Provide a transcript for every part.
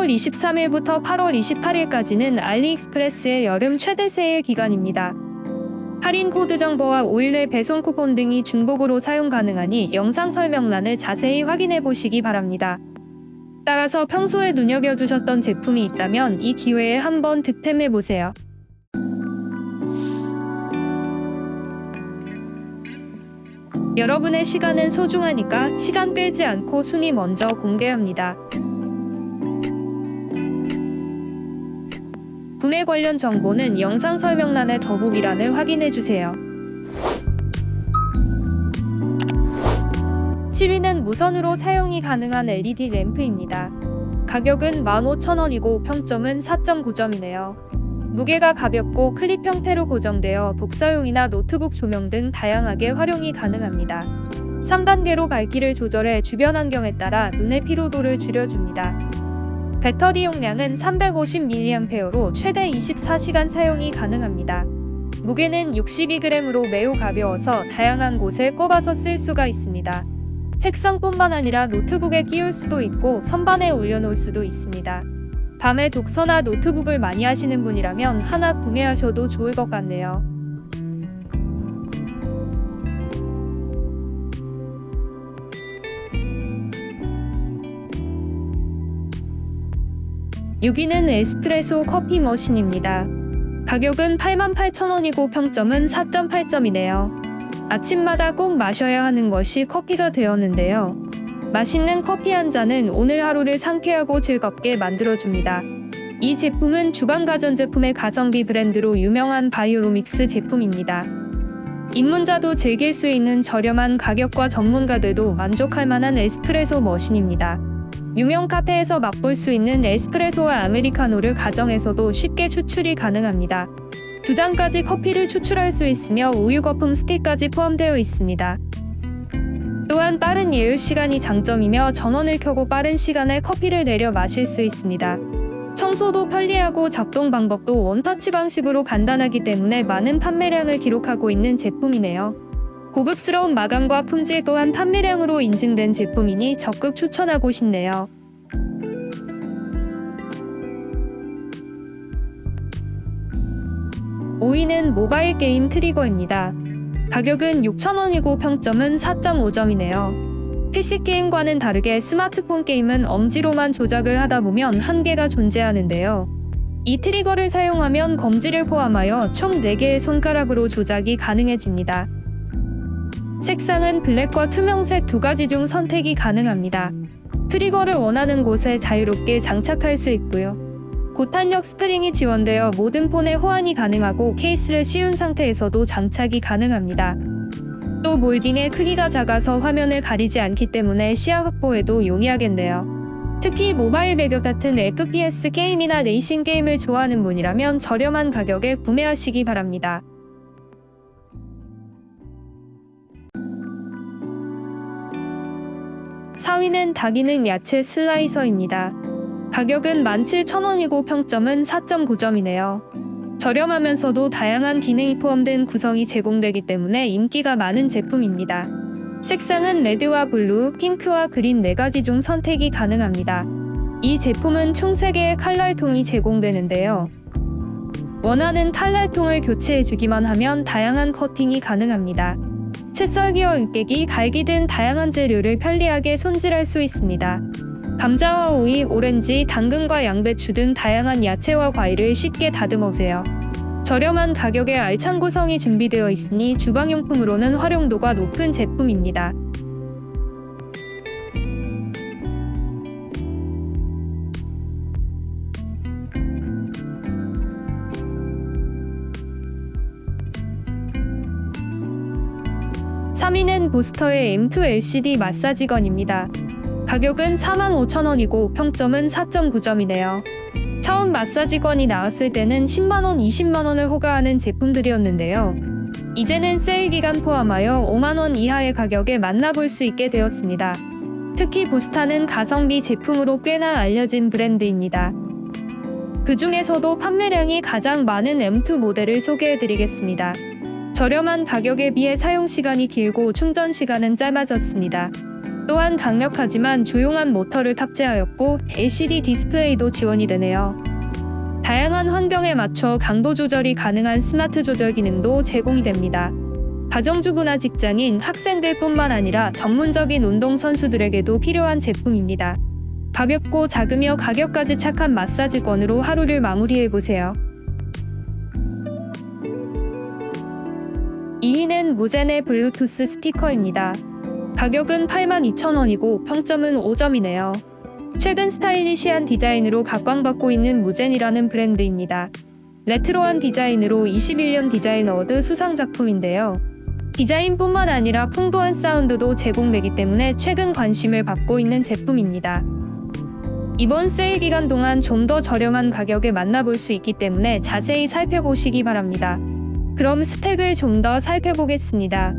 7월 23일부터 8월 28일까지는 알리익스프레스의 여름 최대 세일 기간입니다. 할인 코드 정보와 5일 내 배송 쿠폰 등이 중복으로 사용 가능하니 영상 설명란을 자세히 확인해 보시기 바랍니다. 따라서 평소에 눈여겨두셨던 제품이 있다면 이 기회에 한번 득템해 보세요. 여러분의 시간은 소중하니까 시간 끌지 않고 순위 먼저 공개합니다. 구매 관련 정보는 영상 설명란의 더보기란을 확인해 주세요. 7위는 무선으로 사용이 가능한 LED 램프입니다. 가격은 15,000원이고 평점은 4.9점이네요. 무게가 가볍고 클립 형태로 고정되어 복사용이나 노트북 조명 등 다양하게 활용이 가능합니다. 3단계로 밝기를 조절해 주변 환경에 따라 눈의 피로도를 줄여줍니다. 배터리 용량은 350mAh로 최대 24시간 사용이 가능합니다. 무게는 62g으로 매우 가벼워서 다양한 곳에 꼽아서 쓸 수가 있습니다. 책상뿐만 아니라 노트북에 끼울 수도 있고 선반에 올려놓을 수도 있습니다. 밤에 독서나 노트북을 많이 하시는 분이라면 하나 구매하셔도 좋을 것 같네요. 여기는 에스프레소 커피 머신입니다. 가격은 88,000원이고 평점은 4.8점이네요. 아침마다 꼭 마셔야 하는 것이 커피가 되었는데요. 맛있는 커피 한 잔은 오늘 하루를 상쾌하고 즐겁게 만들어줍니다. 이 제품은 주방 가전제품의 가성비 브랜드로 유명한 바이오로믹스 제품입니다. 입문자도 즐길 수 있는 저렴한 가격과 전문가들도 만족할 만한 에스프레소 머신입니다. 유명 카페에서 맛볼 수 있는 에스프레소와 아메리카노를 가정에서도 쉽게 추출이 가능합니다. 두 잔까지 커피를 추출할 수 있으며 우유 거품 스틱까지 포함되어 있습니다. 또한 빠른 예열 시간이 장점이며 전원을 켜고 빠른 시간에 커피를 내려 마실 수 있습니다. 청소도 편리하고 작동 방법도 원터치 방식으로 간단하기 때문에 많은 판매량을 기록하고 있는 제품이네요. 고급스러운 마감과 품질 또한 판매량으로 인증된 제품이니 적극 추천하고 싶네요. 오위는 모바일 게임 트리거입니다. 가격은 6,000원이고 평점은 4.5점이네요. PC 게임과는 다르게 스마트폰 게임은 엄지로만 조작을 하다 보면 한계가 존재하는데요. 이 트리거를 사용하면 검지를 포함하여 총 4개의 손가락으로 조작이 가능해집니다. 색상은 블랙과 투명색 두 가지 중 선택이 가능합니다. 트리거를 원하는 곳에 자유롭게 장착할 수 있고요. 고탄력 스프링이 지원되어 모든 폰에 호환이 가능하고 케이스를 씌운 상태에서도 장착이 가능합니다. 또 몰딩의 크기가 작아서 화면을 가리지 않기 때문에 시야 확보에도 용이하겠네요. 특히 모바일 배경 같은 FPS 게임이나 레이싱 게임을 좋아하는 분이라면 저렴한 가격에 구매하시기 바랍니다. 4위는 다기능 야채 슬라이서입니다. 가격은 17,000원이고 평점은 4.9점이네요. 저렴하면서도 다양한 기능이 포함된 구성이 제공되기 때문에 인기가 많은 제품입니다. 색상은 레드와 블루, 핑크와 그린 4가지 중 선택이 가능합니다. 이 제품은 총 3개의 칼날통이 제공되는데요. 원하는 칼날통을 교체해주기만 하면 다양한 커팅이 가능합니다. 채썰기와 으깨기, 갈기 등 다양한 재료를 편리하게 손질할 수 있습니다. 감자와 오이, 오렌지, 당근과 양배추 등 다양한 야채와 과일을 쉽게 다듬으세요. 저렴한 가격에 알찬 구성이 준비되어 있으니 주방용품으로는 활용도가 높은 제품입니다. (3위는) 부스터의 M2 LCD 마사지건입니다. 가격은 45,000원이고 평점은 4.9점이네요. 처음 마사지건이 나왔을 때는 10만원, 20만원을 호가하는 제품들이었는데요. 이제는 세일 기간 포함하여 5만원 이하의 가격에 만나볼 수 있게 되었습니다. 특히 부스타는 가성비 제품으로 꽤나 알려진 브랜드입니다. 그 중에서도 판매량이 가장 많은 M2 모델을 소개해드리겠습니다. 저렴한 가격에 비해 사용 시간이 길고 충전 시간은 짧아졌습니다. 또한 강력하지만 조용한 모터를 탑재하였고 LCD 디스플레이도 지원이 되네요. 다양한 환경에 맞춰 강도 조절이 가능한 스마트 조절 기능도 제공이 됩니다. 가정주부나 직장인, 학생들뿐만 아니라 전문적인 운동선수들에게도 필요한 제품입니다. 가볍고 작으며 가격까지 착한 마사지건으로 하루를 마무리해보세요. 2위는 무제네 블루투스 스피커입니다. 가격은 82,000원이고 평점은 5점이네요. 최근 스타일리시한 디자인으로 각광받고 있는 무젠이라는 브랜드입니다. 레트로한 디자인으로 21년 디자인 어워드 수상 작품인데요. 디자인뿐만 아니라 풍부한 사운드도 제공되기 때문에 최근 관심을 받고 있는 제품입니다. 이번 세일 기간 동안 좀 더 저렴한 가격에 만나볼 수 있기 때문에 자세히 살펴보시기 바랍니다. 그럼 스펙을 좀 더 살펴보겠습니다.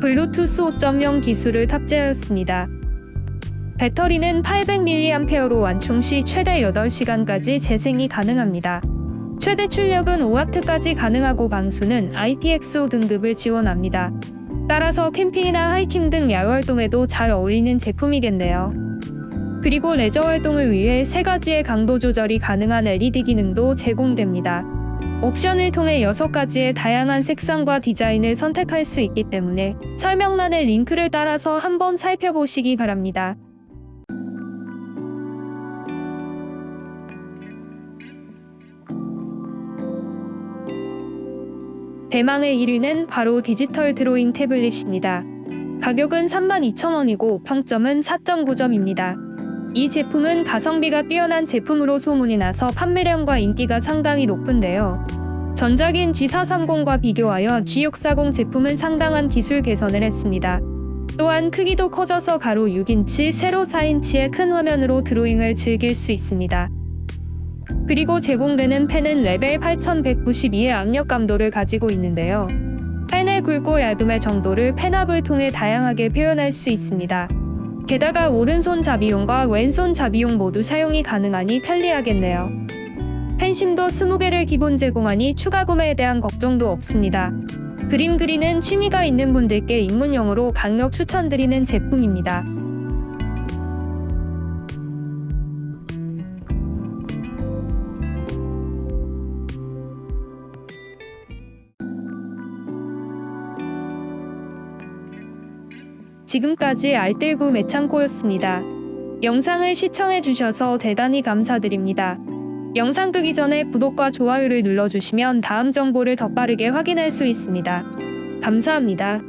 블루투스 5.0 기술을 탑재하였습니다. 배터리는 800mAh로 완충 시 최대 8시간까지 재생이 가능합니다. 최대 출력은 5W까지 가능하고 방수는 IPX5 등급을 지원합니다. 따라서 캠핑이나 하이킹 등 야외 활동에도 잘 어울리는 제품이겠네요. 그리고 레저 활동을 위해 세 가지의 강도 조절이 가능한 LED 기능도 제공됩니다. 옵션을 통해 6가지의 다양한 색상과 디자인을 선택할 수 있기 때문에 설명란의 링크를 따라서 한번 살펴보시기 바랍니다. 대망의 1위는 바로 디지털 드로잉 태블릿입니다. 가격은 32,000원이고 평점은 4.9점입니다. 이 제품은 가성비가 뛰어난 제품으로 소문이 나서 판매량과 인기가 상당히 높은데요. 전작인 G430과 비교하여 G640 제품은 상당한 기술 개선을 했습니다. 또한 크기도 커져서 가로 6인치, 세로 4인치의 큰 화면으로 드로잉을 즐길 수 있습니다. 그리고 제공되는 펜은 레벨 8192의 압력 감도를 가지고 있는데요. 펜의 굵고 얇음의 정도를 펜압을 통해 다양하게 표현할 수 있습니다. 게다가 오른손 잡이용과 왼손 잡이용 모두 사용이 가능하니 편리하겠네요. 펜심도 20개를 기본 제공하니 추가 구매에 대한 걱정도 없습니다. 그림 그리는 취미가 있는 분들께 입문용으로 강력 추천드리는 제품입니다. 지금까지 알뜰구 매창고였습니다. 영상을 시청해주셔서 대단히 감사드립니다. 영상 끄기 전에 구독과 좋아요를 눌러주시면 다음 정보를 더 빠르게 확인할 수 있습니다. 감사합니다.